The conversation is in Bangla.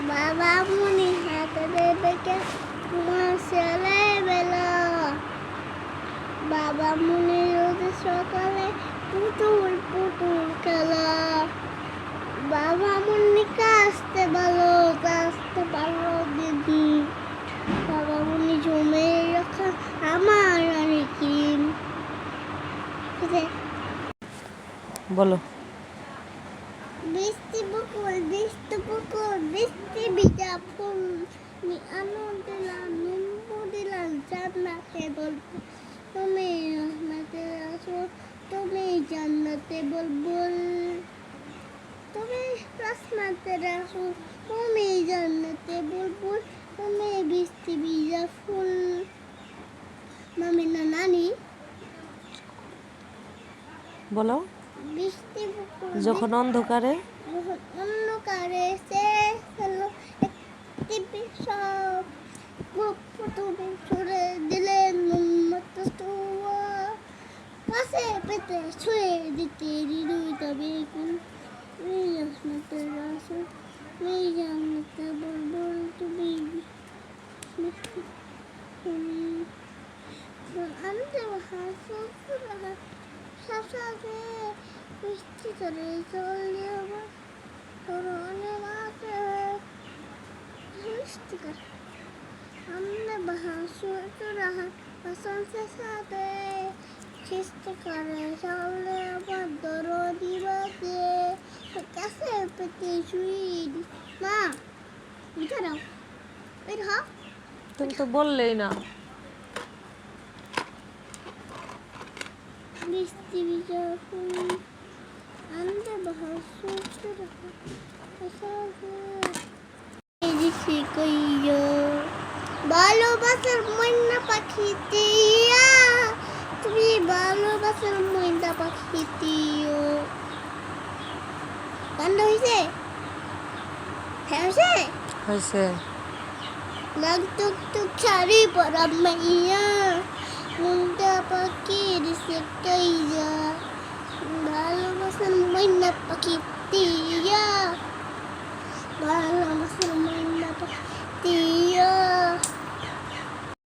বাবা মনি হাতে দেবে তোমার ছেলেবেলা বাবা মনে রোজ সকালে পুতুল পুতুল খেলা। বাবা মনি ভালো ভালো দিদি। বাবা মনি জমে রাখা আমার অনেক ক্রিম বলো। বৃষ্টি বকুল জান্নাতে বলব তুমি রহমতে রাসূল তুমি জান্নাতে বলবুল তুমি রহমতে রাসূল তুমি জান্নাতে বলবুল তুমি বৃষ্টি বিজা ফুল মামি না নানি বলো। বৃষ্টি যখন অন্ধকারে? সে হলো একটি বিষব প্রথমে ছুড়ে উন্মত্ত পাশে পেতে ছুঁয়ে দিতে হৃদয় তবে রহমতের রাসুল মেয়ে জানতে বলবল তুমি আনতে হাসো সাথে করে চলে আমার বাহাসু রাহা বাসন্তের সাথে খিস্তি করে চলে আমার দরদি বাজে কাছে পেতে শুই মা মিঠা দাও এই হ তুমি তো বললেই না। মিষ্টি বিজয় ভালোবাসার ময়না পাখি দিয়া তুমি ভালোবাসার ময়না পাখি দিও। গান হয়েছে হ্যাঁ হয়েছে হয়েছে নাক টুক টুক শাড়ি পরা মাইয়া মুন্ডা পাখি দিয়া ভালোবাসার ময়না পাখি দিয়া